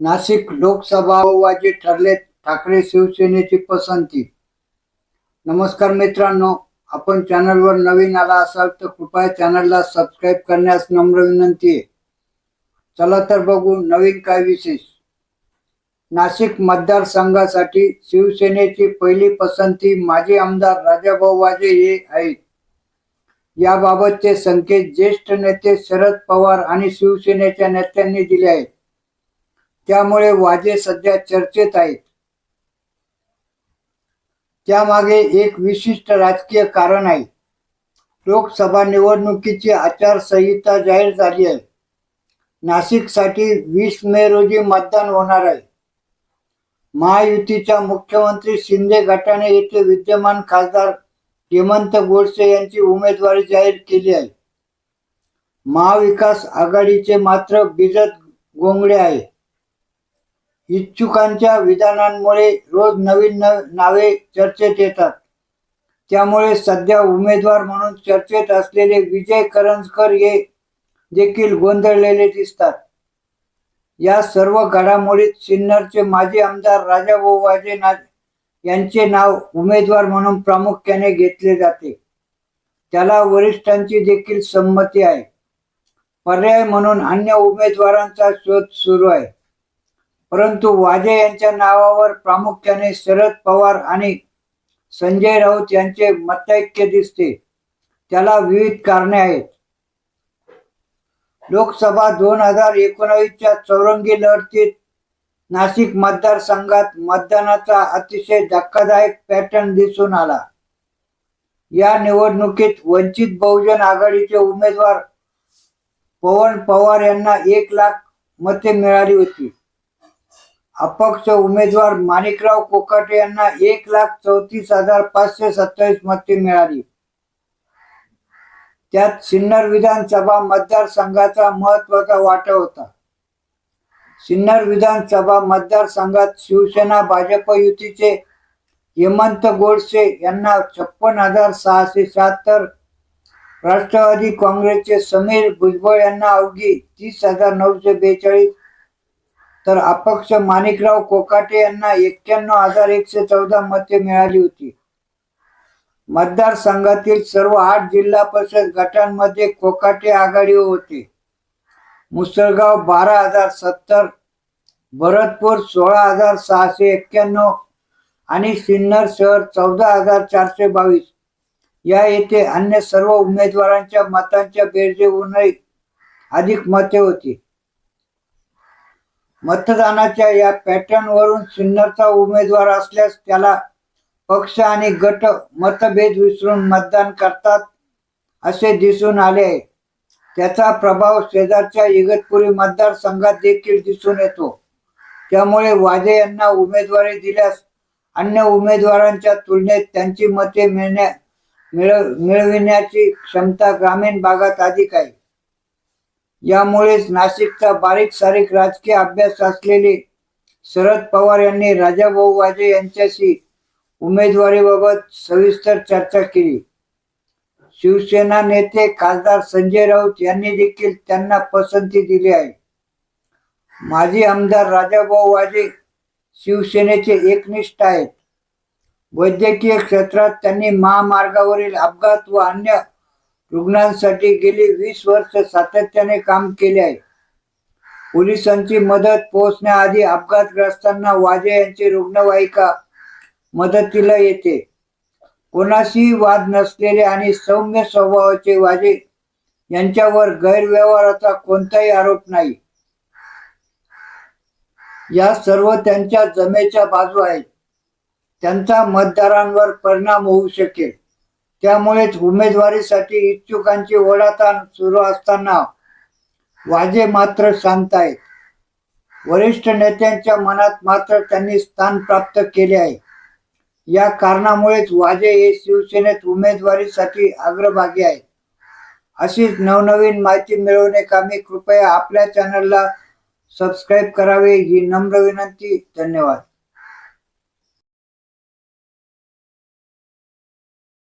नाशिक लोकसभा वाजी ठरले ठाकरे शिवसेनेची पसंती. नमस्कार मित्रांनो आपण चॅनलवर नवीन आला असाल तर कृपया चॅनलला सबस्क्राईब करण्यास नम्र विनंती आहे. चला तर बघू नवीन काय विशेष. नाशिक मतदारसंघासाठी शिवसेनेची पहिली पसंती माजी आमदार राजाभाऊ वाजे हे आहेत. याबाबतचे संकेत ज्येष्ठ नेते शरद पवार आणि शिवसेनेच्या नेत्यांनी दिले आहेत. त्यामुळे वाजे सध्या चर्चेत आहेत. त्यामागे एक विशिष्ट राजकीय कारण आहे. लोकसभा निवडणुकीची आचारसंहिता जाहीर झाली आहे. नाशिकसाठी वीस मे रोजी मतदान होणार आहे. महायुतीच्या मुख्यमंत्री शिंदे गटाने येथे विद्यमान खासदार हेमंत गोडसे यांची उमेदवारी जाहीर केली आहे. महाविकास आघाडीचे मात्र बिजत गोंगडे आहे. इच्छुकांच्या विधानांमुळे रोज नवीन न नावे चर्चेत येतात. त्यामुळे सध्या उमेदवार म्हणून चर्चेत असलेले विजय करंजकर हे देखील गोंधळलेले दिसतात. या सर्व घडामोडीत सिन्नरचे माजी आमदार राजा वाजे ना यांचे नाव उमेदवार म्हणून प्रामुख्याने घेतले जाते. त्याला वरिष्ठांची देखील संमती आहे. पर्याय म्हणून अन्य उमेदवारांचा शोध सुरू आहे. परंतु वाजे यांच्या नावावर प्रामुख्याने शरद पवार आणि संजय राऊत यांचे मतैक्य दिसते. त्याला विविध कारणे आहेत. लोकसभा दोन हजार एकोणावीसच्या चौरंगी लढतीत नाशिक मतदारसंघात मतदानाचा अतिशय धक्कादायक पॅटर्न दिसून आला. या निवडणुकीत वंचित बहुजन आघाडीचे उमेदवार पवन पवार यांना एक लाख मते मिळाली होती. अपक्ष उमेदवार माणिकराव कोकाटे यांना एक लाख चौतीस हजार पाचशे सत्तावीस मते मिळाली. त्यात सिन्नर विधानसभा मतदारसंघाचा महत्त्वाचा वाटा होता. सिन्नर विधानसभा मतदारसंघात शिवसेना भाजप युतीचे हेमंत गोडसे यांना छप्पन हजार सहाशे शहात्तर राष्ट्रवादी काँग्रेसचे समीर भुजबळ यांना अवघी तीस हजार नऊशे बेचाळीस तर अपक्ष माणिकराव कोकाटे यांना एक्क्याण्णव हजार एकशे चौदा मते मिळाली होती. मतदारसंघातील सर्व आठ जिल्हा परिषद गटांमध्ये कोकाटे आघाडीवर होते. मुसळगाव बारा हजार सत्तर भरतपूर सोळा हजार सहाशे एक्क्याण्णव आणि सिन्नर शहर चौदा हजार चारशे बावीस. या येथे अन्य सर्व उमेदवारांच्या मतांच्या बेरजेहूनही अधिक मते होती. मतदानाच्या या पॅटर्न वरून सिन्नरचा उमेदवार असल्यास त्याला पक्ष आणि गट मतभेद विसरून मतदान करतात असे दिसून आले. आहे त्याचा प्रभाव शेजारच्या इगतपुरी मतदारसंघात देखील दिसून येतो. त्यामुळे वाजे यांना उमेदवारी दिल्यास अन्य उमेदवारांच्या तुलनेत त्यांची मते मिळण्या मिळ मिळविण्याची क्षमता ग्रामीण भागात अधिक आहे. यामुळेच नाशिकचा बारीक सारीक राजकीय अभ्यास असलेले शरद पवार यांनी राजाभाऊ वाजे यांच्याशी उमेदवारीबाबत सविस्तर चर्चा केली. शिवसेना नेते खासदार संजय राऊत यांनी देखील त्यांना पसंती दिली आहे. माजी आमदार राजाभाऊ वाजे शिवसेनेचे एकनिष्ठ आहेत. वैद्यकीय क्षेत्रात त्यांनी महामार्गावरील अपघात व अन्य रुग्णांसाठी गेली वीस वर्ष सातत्याने काम केले आहे. पोलिसांची मदत पोहोचण्याआधी अपघातग्रस्तांना वाजे यांची रुग्णवाहिका मदतीला येते. कोणाशी वाद नसलेले आणि सौम्य स्वभावाचे वाजे यांच्यावर गैरव्यवहाराचा कोणताही आरोप नाही. या सर्व त्यांच्या जमेच्या बाजू आहेत. त्यांचा मतदारांवर परिणाम होऊ शकेल. त्यामुळेच उमेदवारीसाठी इच्छुकांची ओढाताण सुरू असताना वाजे मात्र शांत आहेत वरिष्ठ नेत्यांच्या मनात मात्र त्यांनी स्थान प्राप्त केले आहे. या कारणामुळेच वाजे हे शिवसेनेत उमेदवारीसाठी अग्रभागी आहेत. अशीच नवनवीन माहिती मिळवणे कामी कृपया आपल्या चॅनलला सबस्क्राईब करावे ही नम्र विनंती. धन्यवाद.